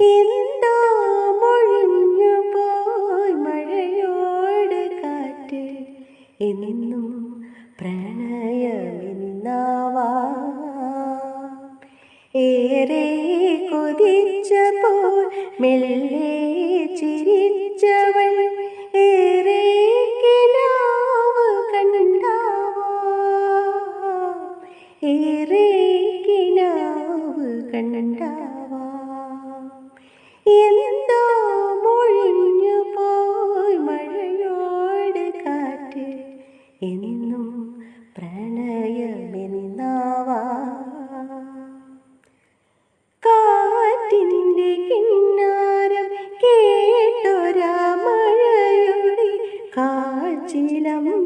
എന്തോ മൊഴിഞ്ഞു പോയി മഴയോട് കാറ്റ്. എന്നും പ്രണയമെന്നാവാ. ഏറെ കൊതിച്ചപ്പോൾ മെല്ലെ ചിരിച്ചവൾ ഏറെ കിനാവ് കണ്ടാവാ ഏറെ കിനാവ് കണ്ടാ എന്തോ മൊഴിഞ്ഞു പോയി മഴയോട് കാറ്റ്. എന്നും പ്രണയമെന്നാവാ. കാറ്റിന്റെ കിന്നാരം കേട്ടൊരാ മഴയുടെ കാഴ്ചിലമ്പൊന്നോ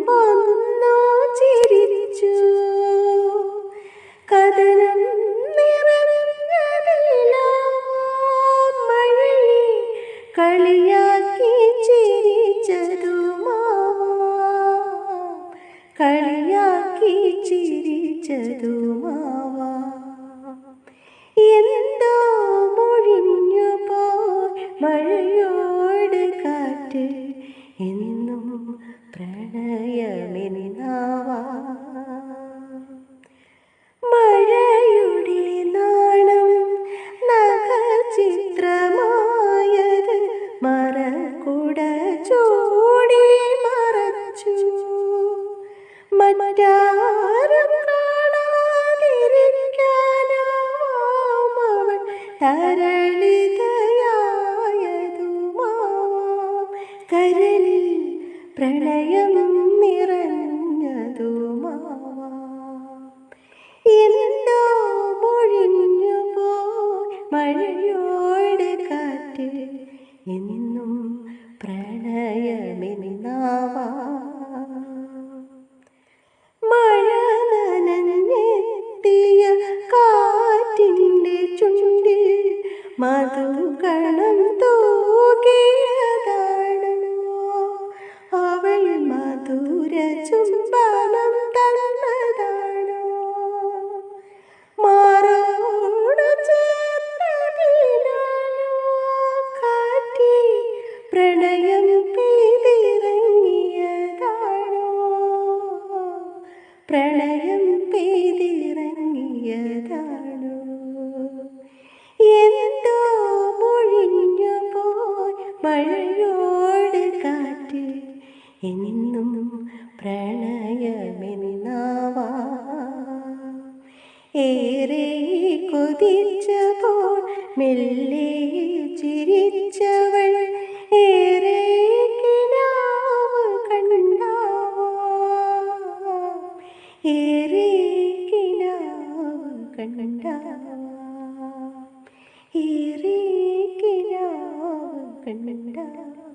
പ്രണയം നിറഞ്ഞതുമാവാന്തോ മൊഴിഞ്ഞു പോ മഴയോട് കാറ്റ് എന്നും പ്രണയമെന്നാവാ. മഴ നനഞ്ഞെത്തിയ കാറ്റിന്റെ ചുണ്ടിൽ മധുകണം തൂകിയതാണോ ചുംബനം തന്നതാണോ? മാറോട് ചേർന്നതിനാലോ കാറ്റി പ്രണയം പെയ്തിറങ്ങിയതാണോ പ്രണയം പെയ്തിറങ്ങിയതാണോ എന്തോ മൊഴിഞ്ഞു പോയി മഴയോട് പ്രണയമെന്നാവാ. ഏറെ കൊതിച്ചപ്പോൾ മെല്ലെ ചിരിച്ചവൾ ഏറെ കിനാവ് കണ്ടാവാ. ഏറെ കിനാവ് കണ്ടാവാ. ഏറെ കിനാവ് കണ്ടാവാ.